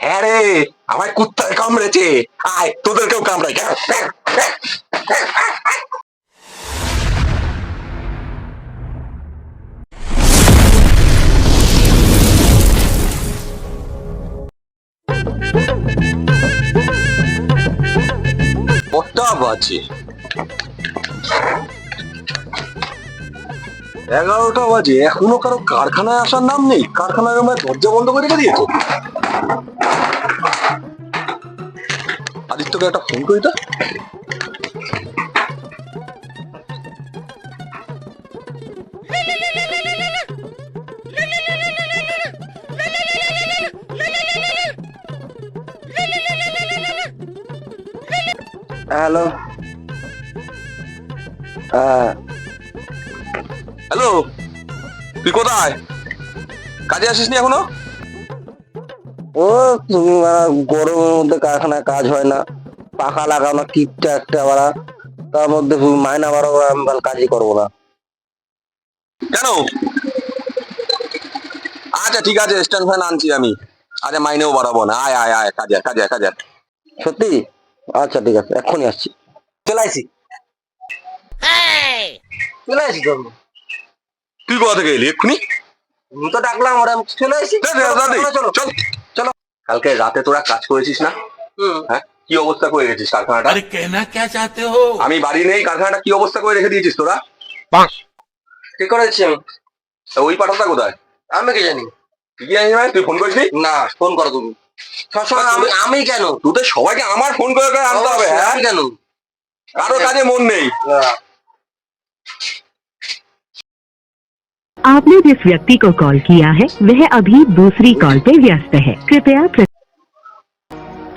হ্যাঁ রে, আমায় কুত্তায় কামড়েছে। আয়, তোদেরকেও কামড়াই। কটা বাজে এগারোটা বাজে, এখনও কারও কারখানায় আসার নাম নেই? কারখানায় আমার দরজা বন্ধ করে দিয়েছে? আদিত্যকে একটা ফোন করি তো। হ্যালো হ্যাঁ হ্যালো তুই কোথায়? কাজে আসিস নি এখনও? ও গরমের মধ্যে কারখানায় কাজ হয় না। পাখা লাগানো কিপটা একটা বাড়া তার মধ্যে মাইনা বাড়াবো আমি কাজই করব না। কেন? আচ্ছা ঠিক আছে স্ট্যান্ড ফ্যান আনছি আমি। আচ্ছা মাইনেও বাড়াবো না। আয় আয় আয় কাজে কাজে কাজে। সত্যি? আচ্ছা ঠিক আছে এক্ষুনি আসছি। চলে আসি? চলে আসি তো? তুই কোথা থেকে এলি? এক্ষুনি? তুমি তো ডাকলাম ওরা আমি চলে আসি চলো, চলো। কালকে রাতে তোরা কাজ করেছিস না? হুম। হ্যাঁ? কি অবস্থা করে রেখেছিস কারখানাটা अरे कहना क्या चाहते हो আমি বাড়ি নেই কারখানাটা কি অবস্থা করে রেখে দিয়েছিস তোরা কি করেছি আমি তা ওই পাঠাটা কোথায় আমি কি জানি তুই কি জানিস ভাই তুই ফোন করিসনি না ফোন করো তুমি সবসময় আমি আমি কেন তোদের সবাইকে আমার ফোন করে করে আনতে হবে হ্যাঁ আমি কেন কারো কাজে মন নেই आपने जिस व्यक्ति को कॉल किया है वह अभी दूसरी कॉल पे व्यस्त है कृपया प्र-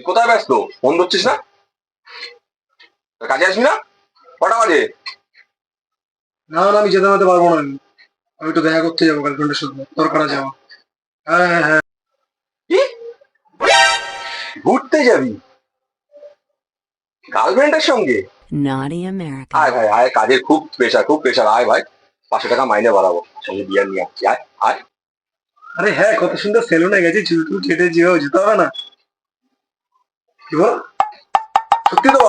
তুই কোথায় ব্যস্ত? ফোন ধরছিস না? কাজে আসবি না? কটা বাজে? না না আমি যেতে যেতে পারব না। আমি একটু দেখা করতে যাব গার্লফ্রেন্ডের সাথে। দরকার যাব হ্যাঁ হ্যাঁ হ্যাঁ। কি? ঘুরতে যাবি? গার্লফ্রেন্ডের সঙ্গে. আয় ভাই আয় কাজের খুব প্রেশার খুব প্রেশার আয় ভাই পাঁচশো টাকা মাইনে বাড়াবো। সঙ্গে বিয়ার নিয়ে আসছি আয় আয়। আরে হ্যাঁ কত সুন্দর সেলুনে গেছি চুল টুল কেটে যেও যেতে হবে না। কি বল সত্যি তো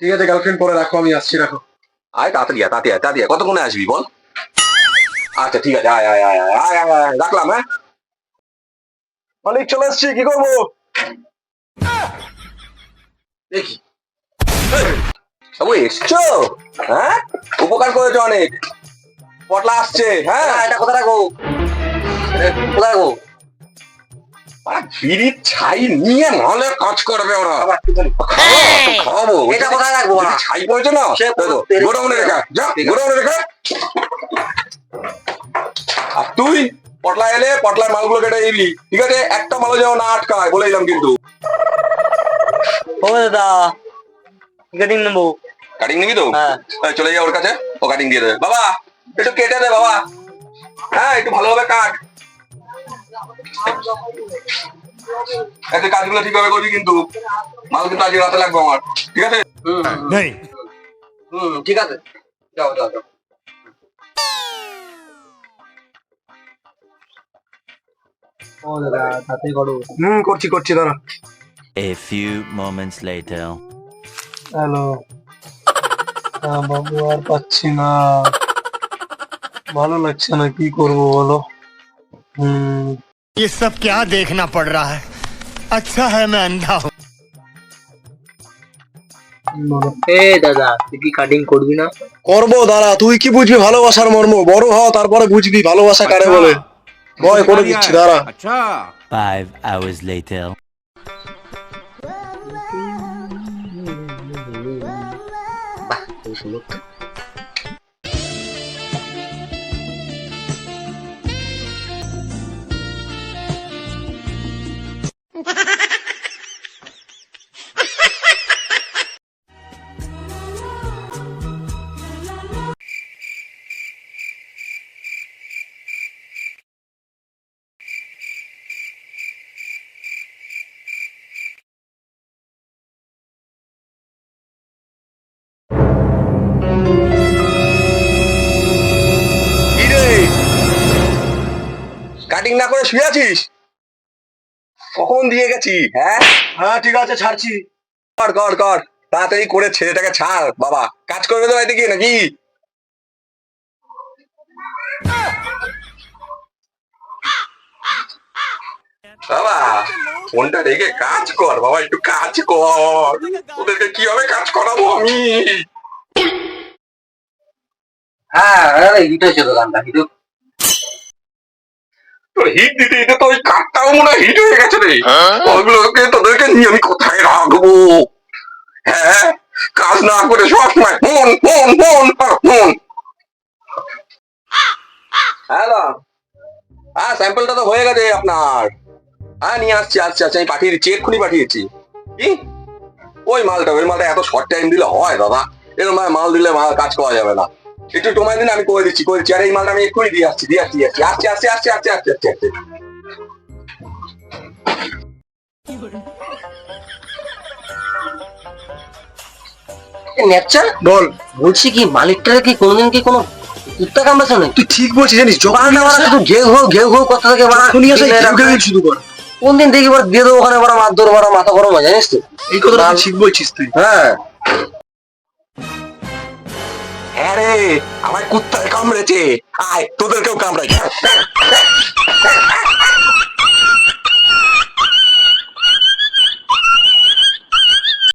ঠিক আছে গার্লফ্রেন্ড পরে রাখো আমি আসছি রাখো। আয় তাড়াতাড়ি আয় তাড়াতাড়ি আয় তাড়াতাড়ি আয়। কতক্ষণে আসবি বল? আচ্ছা ঠিক আছে আয় আয় আয় আয় আয় আয় আয় রাখলাম হ্যাঁ? মালিক চলে এসছি কি করব? দেখি। বাবু এসছো? হ্যাঁ? উপকার করেছ অনেক। পটলা আসছে হ্যাঁ? হ্যাঁ, এটা কোথায় রাখো কোথায় রাখব? ছাই নিয়ে নাহলে কাজ করবে ওরা। খাওয়াবো এটা কোথায় রাখব ছাই পড়েছে না? সে দেখো, তেরে- গোডাউনে রেখা যা গোডাউনে রেখা আর তুই পটলা এলে পটলার মালগুলো কেটে এলি ঠিক আছে? একটা মালও যেন না আটকায় বলে দিলাম কিন্তু। ও দাদা। টিকেটিং নেব। কাটিং নিবি তো? হ্যাঁ। চলে যা ওর কাছে। ও কাটিং দিয়ে দেবে। বাবা একটু কেটে দে বাবা। হ্যাঁ একটু ভালোভাবে কাট। এতে কাজগুলো ঠিকভাবে করবি কিন্তু মাল কিন্তু আজকে রাতে লাগবে আমার ঠিক আছে? হুম। হুম ঠিক আছে। যাও যাও যাও। ও দাদা তাতে করো। হুম করছি করছি দাঁড়া। A few moments later. Hello. হ্যাঁ বাবু আর পাচ্ছি না। ভালো লাগছে না কি করব বলো? হুম। ये सब क्या देखना पड़ रहा है अच्छा है मैं अंधा हूँ এ দাদা তুই কি কাটিং করবি না করবো দাঁড়া তুই কি বুঝবি ভালোবাসার মর্ম বড় হ তারপরে বুঝবি ভালোবাসা কারে বলে বয় করে দিচ্ছি দাঁড়া Five hours later. বাহ খুব সুন্দর তো। না করে শুয়ে আছিস? কখন দিয়ে গেছি হ্যাঁ? হ্যাঁ ঠিক আছে ছাড়ছি। কর কর কর। তাড়াতাড়ি করে ছেলেটাকে ছাড় বাবা। কাজ করবে তো বাড়িতে গিয়ে নাকি? বাবা ফোনটা রেখে কাজ কর বাবা একটু কাজ কর। ওদেরকে কীভাবে কাজ করাবো আমি? হ্যাঁ আরে হিট হয়েছে দোকানটা হিট দিতে দিতে তো ওই কাঠটাও মনে হয় হিট হয়ে গেছে রে। ওগুলোকে তোদেরকে নিয়ে আমি কোথায় রাখব? হ্যাঁ? কাজ না করে সবসময় phone phone phone phone hello? হ্যাঁ স্যাম্পলটা তো হয়ে গেছে আপনার। হ্যাঁ নিয়ে আসছি আসছি আচ্ছা আমি পাঠিয়ে দিচ্ছি এক্ষুনি পাঠিয়েছি কি? ওই মালটা ওই মালটা এত শর্ট টাইম দিলে হয় দাদা এরকম মাল দিলে মাল কাজ করা যাবে না। একটু তোমায় দিন আমি করে দিচ্ছি করে দিচ্ছি। আর এই মালটা আমি এক্ষুনি দিয়ে আসছি দিয়ে আসছি আসছি আসছে আসছে আসছে আসছে আসছে আসছে। আসছে ন্যাপচা বল। বলছি কি মালিকটারে কি কোনোদিন কি কোনো কুত্তা কামড়াছে না তুই ঠিক বলছিস জানিস জবান না মারা তুই ঘেউ ঘেউ ঘেউ ঘেউ কথা থেকে মারা শুনি আসে ঘেউ ঘেউ শুরু কর। কোনদিন দেখি বার দিয়ে দেবো ওখানে বড় মার দৌড় বড় মাথা গরম হয় জানিস তো? এই কথা ঠিক বলছিস তুই। হ্যাঁ। হ্যাঁ রে আমার কুত্তায় কামড়েছে। আয় তোদের তোদেরকেও কামড়াই।